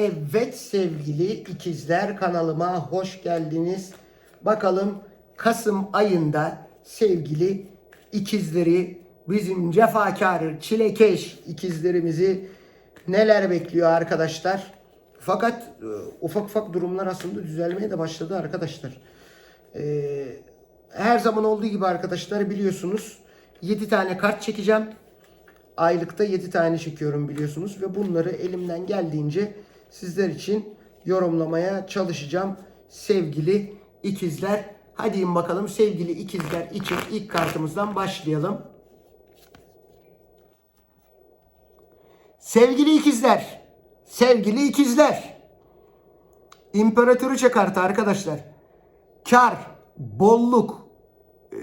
Evet sevgili ikizler kanalıma hoş geldiniz. Bakalım Kasım ayında sevgili ikizleri bizim cefakar çilekeş ikizlerimizi neler bekliyor arkadaşlar. Fakat e, ufak ufak durumlar aslında düzelmeye de başladı arkadaşlar. Ee, her zaman olduğu gibi arkadaşlar biliyorsunuz 7 tane kart çekeceğim. Aylıkta 7 tane çekiyorum biliyorsunuz ve bunları elimden geldiğince sizler için yorumlamaya çalışacağım sevgili ikizler. Hadi bakalım sevgili ikizler için ilk kartımızdan başlayalım. Sevgili ikizler, sevgili ikizler. İmparatoriçe kartı arkadaşlar. Kar, bolluk, e,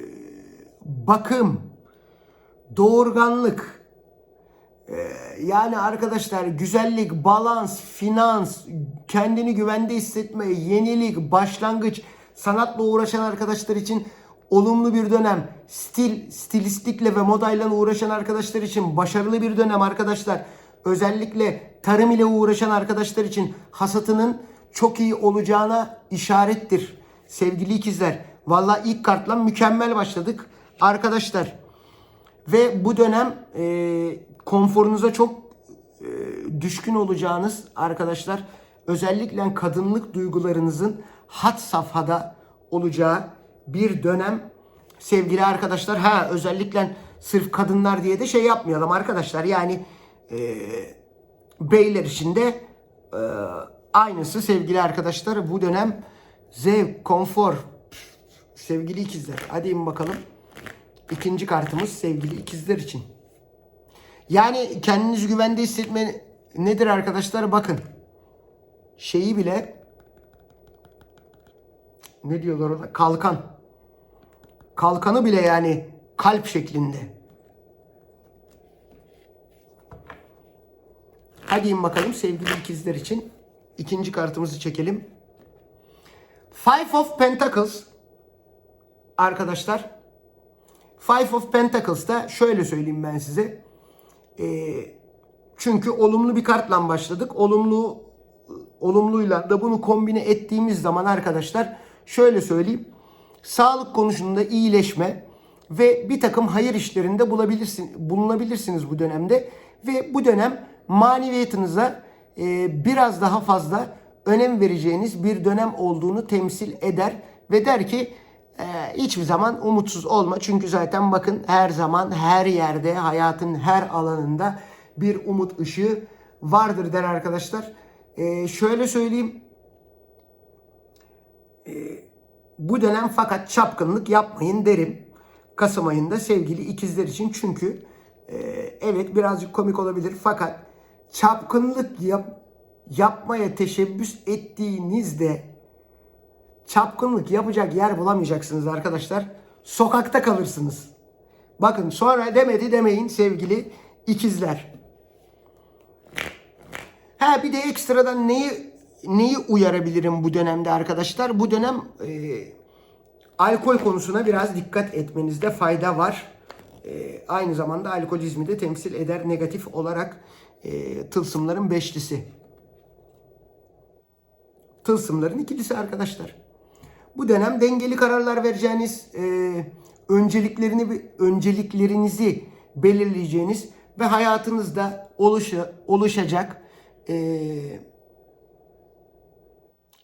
bakım, doğurganlık, yani arkadaşlar güzellik, balans, finans, kendini güvende hissetme, yenilik, başlangıç, sanatla uğraşan arkadaşlar için olumlu bir dönem. Stil, stilistikle ve modayla uğraşan arkadaşlar için başarılı bir dönem arkadaşlar. Özellikle tarım ile uğraşan arkadaşlar için hasatının çok iyi olacağına işarettir. Sevgili ikizler, valla ilk kartla mükemmel başladık. Arkadaşlar, ve bu dönem e, konforunuza çok e, düşkün olacağınız arkadaşlar özellikle kadınlık duygularınızın hat safhada olacağı bir dönem sevgili arkadaşlar. Ha özellikle sırf kadınlar diye de şey yapmayalım arkadaşlar. Yani e, beyler için de e, aynısı sevgili arkadaşlar. Bu dönem zevk, konfor sevgili ikizler. Hadi in bakalım. İkinci kartımız sevgili ikizler için. Yani kendinizi güvende hissetme nedir arkadaşlar? Bakın. Şeyi bile ne diyorlar ona? Kalkan. Kalkanı bile yani kalp şeklinde. Hadi in bakalım sevgili ikizler için. ikinci kartımızı çekelim. Five of Pentacles arkadaşlar Five of Pentacles'ta şöyle söyleyeyim ben size. Ee, çünkü olumlu bir kartla başladık. Olumlu olumluyla da bunu kombine ettiğimiz zaman arkadaşlar şöyle söyleyeyim. Sağlık konusunda iyileşme ve bir takım hayır işlerinde bulabilirsin, bulunabilirsiniz bu dönemde. Ve bu dönem maneviyatınıza e, biraz daha fazla önem vereceğiniz bir dönem olduğunu temsil eder. Ve der ki ee, hiçbir zaman umutsuz olma. Çünkü zaten bakın her zaman her yerde hayatın her alanında bir umut ışığı vardır der arkadaşlar. Ee, şöyle söyleyeyim. Ee, bu dönem fakat çapkınlık yapmayın derim. Kasım ayında sevgili ikizler için çünkü e, evet birazcık komik olabilir fakat çapkınlık yap, yapmaya teşebbüs ettiğinizde çapkınlık yapacak yer bulamayacaksınız arkadaşlar. Sokakta kalırsınız. Bakın sonra demedi demeyin sevgili ikizler. Ha bir de ekstradan neyi neyi uyarabilirim bu dönemde arkadaşlar? Bu dönem e, alkol konusuna biraz dikkat etmenizde fayda var. E, aynı zamanda alkolizmi de temsil eder negatif olarak e, tılsımların beşlisi. Tılsımların ikilisi arkadaşlar. Bu dönem dengeli kararlar vereceğiniz, e, önceliklerini önceliklerinizi belirleyeceğiniz ve hayatınızda oluşa, oluşacak e,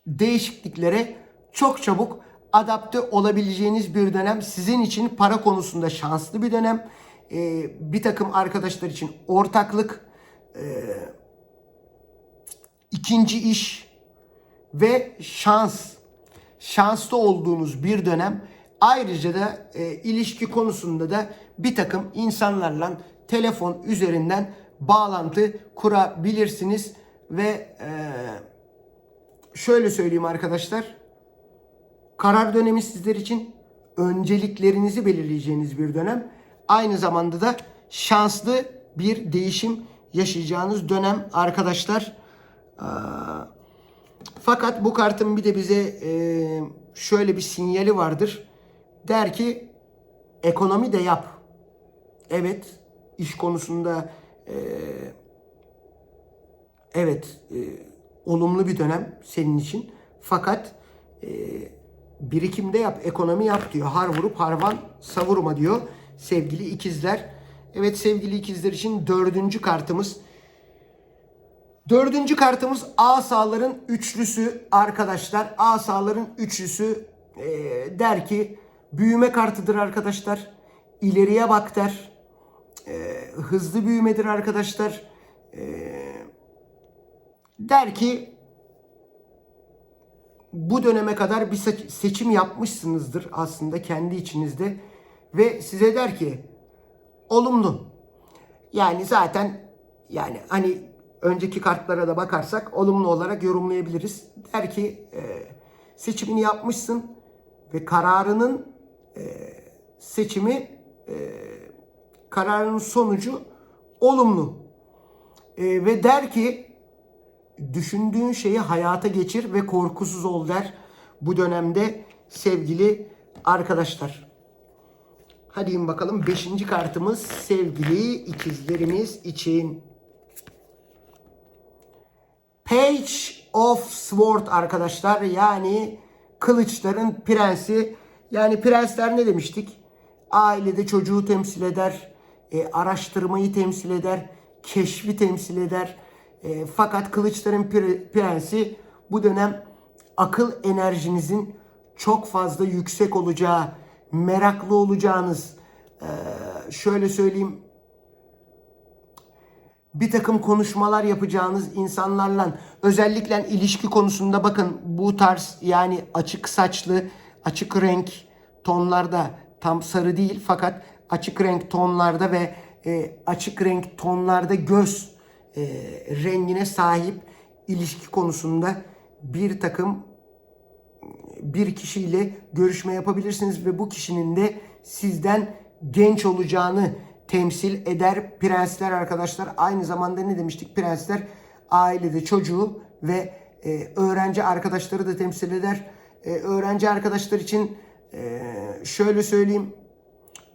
değişikliklere çok çabuk adapte olabileceğiniz bir dönem. Sizin için para konusunda şanslı bir dönem. E, bir takım arkadaşlar için ortaklık, e, ikinci iş ve şans şanslı olduğunuz bir dönem. Ayrıca da e, ilişki konusunda da bir takım insanlarla telefon üzerinden bağlantı kurabilirsiniz ve e, şöyle söyleyeyim arkadaşlar. Karar dönemi sizler için önceliklerinizi belirleyeceğiniz bir dönem. Aynı zamanda da şanslı bir değişim yaşayacağınız dönem arkadaşlar. Ee, fakat bu kartın bir de bize e, şöyle bir sinyali vardır. Der ki ekonomi de yap. Evet iş konusunda e, evet e, olumlu bir dönem senin için. Fakat e, birikimde yap, ekonomi yap diyor. Har vurup harvan savurma diyor sevgili ikizler. Evet sevgili ikizler için dördüncü kartımız. Dördüncü kartımız asaların üçlüsü arkadaşlar. Asaların üçlüsü e, der ki büyüme kartıdır arkadaşlar. İleriye bak der. E, hızlı büyümedir arkadaşlar. E, der ki bu döneme kadar bir seç- seçim yapmışsınızdır aslında kendi içinizde ve size der ki olumlu. Yani zaten yani hani önceki kartlara da bakarsak olumlu olarak yorumlayabiliriz. Der ki e, seçimini yapmışsın ve kararının e, seçimi e, kararının sonucu olumlu. E, ve der ki düşündüğün şeyi hayata geçir ve korkusuz ol der bu dönemde sevgili arkadaşlar. Hadi bakalım 5. kartımız sevgili ikizlerimiz için. Page of Sword arkadaşlar yani kılıçların prensi. Yani prensler ne demiştik? Ailede çocuğu temsil eder, e, araştırmayı temsil eder, keşfi temsil eder. E, fakat kılıçların pre- prensi bu dönem akıl enerjinizin çok fazla yüksek olacağı, meraklı olacağınız, e, şöyle söyleyeyim bir takım konuşmalar yapacağınız insanlarla özellikle ilişki konusunda bakın bu tarz yani açık saçlı, açık renk tonlarda tam sarı değil fakat açık renk tonlarda ve e, açık renk tonlarda göz e, rengine sahip ilişki konusunda bir takım bir kişiyle görüşme yapabilirsiniz ve bu kişinin de sizden genç olacağını temsil eder prensler arkadaşlar. Aynı zamanda ne demiştik? Prensler ailede çocuğu ve e, öğrenci arkadaşları da temsil eder. E, öğrenci arkadaşlar için e, şöyle söyleyeyim.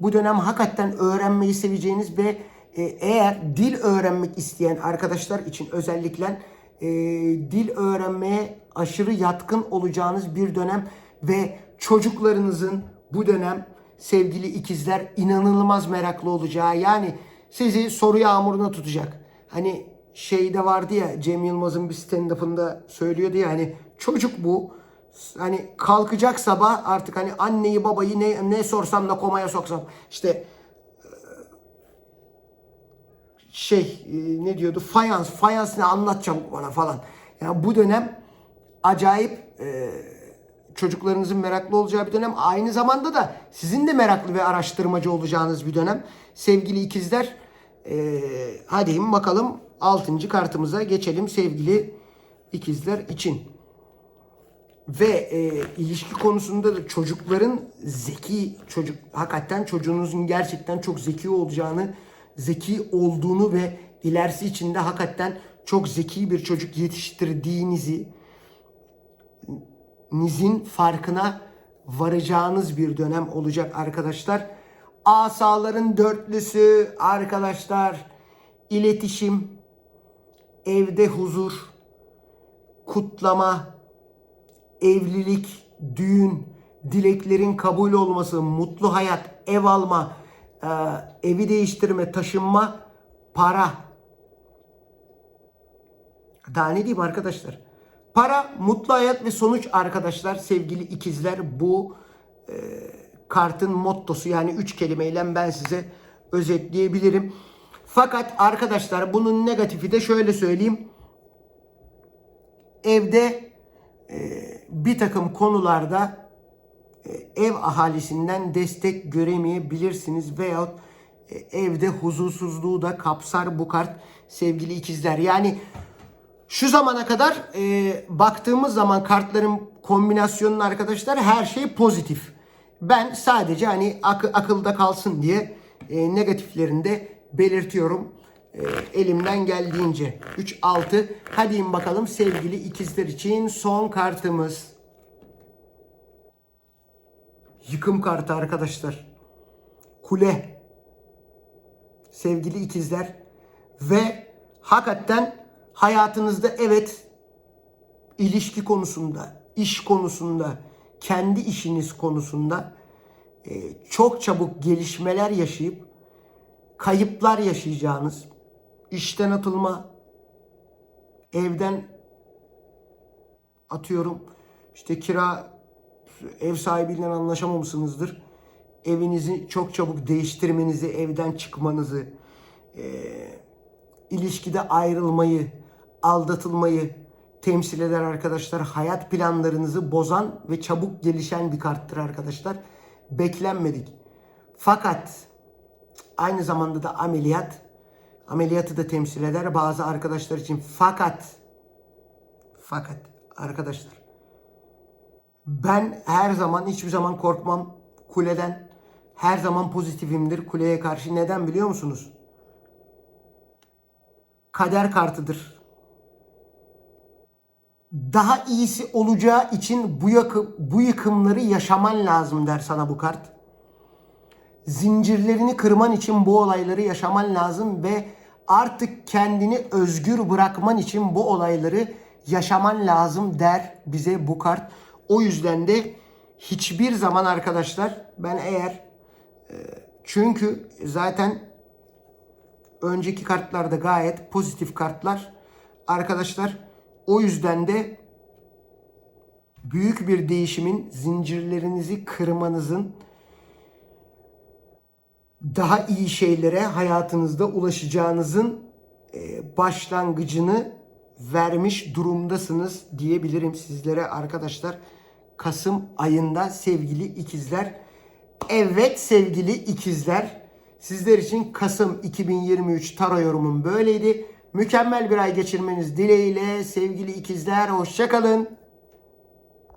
Bu dönem hakikaten öğrenmeyi seveceğiniz ve e, eğer dil öğrenmek isteyen arkadaşlar için özellikle e, dil öğrenmeye aşırı yatkın olacağınız bir dönem ve çocuklarınızın bu dönem sevgili ikizler inanılmaz meraklı olacağı yani sizi soru yağmuruna tutacak. Hani şeyde vardı ya Cem Yılmaz'ın bir stand-up'ında söylüyordu ya hani çocuk bu hani kalkacak sabah artık hani anneyi babayı ne, ne sorsam da komaya soksam işte şey e, ne diyordu fayans fayans ne anlatacağım bana falan. Yani bu dönem acayip e, çocuklarınızın meraklı olacağı bir dönem. Aynı zamanda da sizin de meraklı ve araştırmacı olacağınız bir dönem. Sevgili ikizler e, hadi bakalım 6. kartımıza geçelim sevgili ikizler için. Ve e, ilişki konusunda da çocukların zeki çocuk hakikaten çocuğunuzun gerçekten çok zeki olacağını, zeki olduğunu ve ilerisi için de hakikaten çok zeki bir çocuk yetiştirdiğinizi nizin farkına varacağınız bir dönem olacak arkadaşlar. Asaların dörtlüsü arkadaşlar iletişim, evde huzur, kutlama, evlilik, düğün, dileklerin kabul olması, mutlu hayat, ev alma, e, evi değiştirme, taşınma, para. Daha ne diyeyim arkadaşlar? Para, mutlu hayat ve sonuç arkadaşlar sevgili ikizler bu e, kartın mottosu yani üç kelimeyle ben size özetleyebilirim. Fakat arkadaşlar bunun negatifi de şöyle söyleyeyim. Evde e, bir takım konularda e, ev ahalisinden destek göremeyebilirsiniz veyahut e, evde huzursuzluğu da kapsar bu kart sevgili ikizler. Yani şu zamana kadar e, baktığımız zaman kartların kombinasyonunu arkadaşlar her şey pozitif. Ben sadece hani ak- akılda kalsın diye e, negatiflerini de belirtiyorum. E, elimden geldiğince. 3-6. Hadi in bakalım sevgili ikizler için son kartımız. Yıkım kartı arkadaşlar. Kule. Sevgili ikizler. Ve hakikaten hayatınızda evet ilişki konusunda, iş konusunda, kendi işiniz konusunda e, çok çabuk gelişmeler yaşayıp kayıplar yaşayacağınız, işten atılma, evden atıyorum işte kira ev sahibiyle anlaşamamışsınızdır. Evinizi çok çabuk değiştirmenizi, evden çıkmanızı, e, ilişkide ayrılmayı, aldatılmayı temsil eder arkadaşlar. Hayat planlarınızı bozan ve çabuk gelişen bir karttır arkadaşlar. Beklenmedik. Fakat aynı zamanda da ameliyat, ameliyatı da temsil eder bazı arkadaşlar için. Fakat, fakat arkadaşlar ben her zaman hiçbir zaman korkmam kuleden. Her zaman pozitifimdir kuleye karşı. Neden biliyor musunuz? Kader kartıdır. Daha iyisi olacağı için bu, yakı, bu yıkımları yaşaman lazım der sana bu kart. Zincirlerini kırman için bu olayları yaşaman lazım ve artık kendini özgür bırakman için bu olayları yaşaman lazım der bize bu kart. O yüzden de hiçbir zaman arkadaşlar ben eğer e, çünkü zaten önceki kartlarda gayet pozitif kartlar arkadaşlar. O yüzden de büyük bir değişimin zincirlerinizi kırmanızın daha iyi şeylere hayatınızda ulaşacağınızın e, başlangıcını vermiş durumdasınız diyebilirim sizlere arkadaşlar. Kasım ayında sevgili ikizler. Evet sevgili ikizler. Sizler için Kasım 2023 taro yorumum böyleydi. Mükemmel bir ay geçirmeniz dileğiyle sevgili ikizler. Hoşçakalın.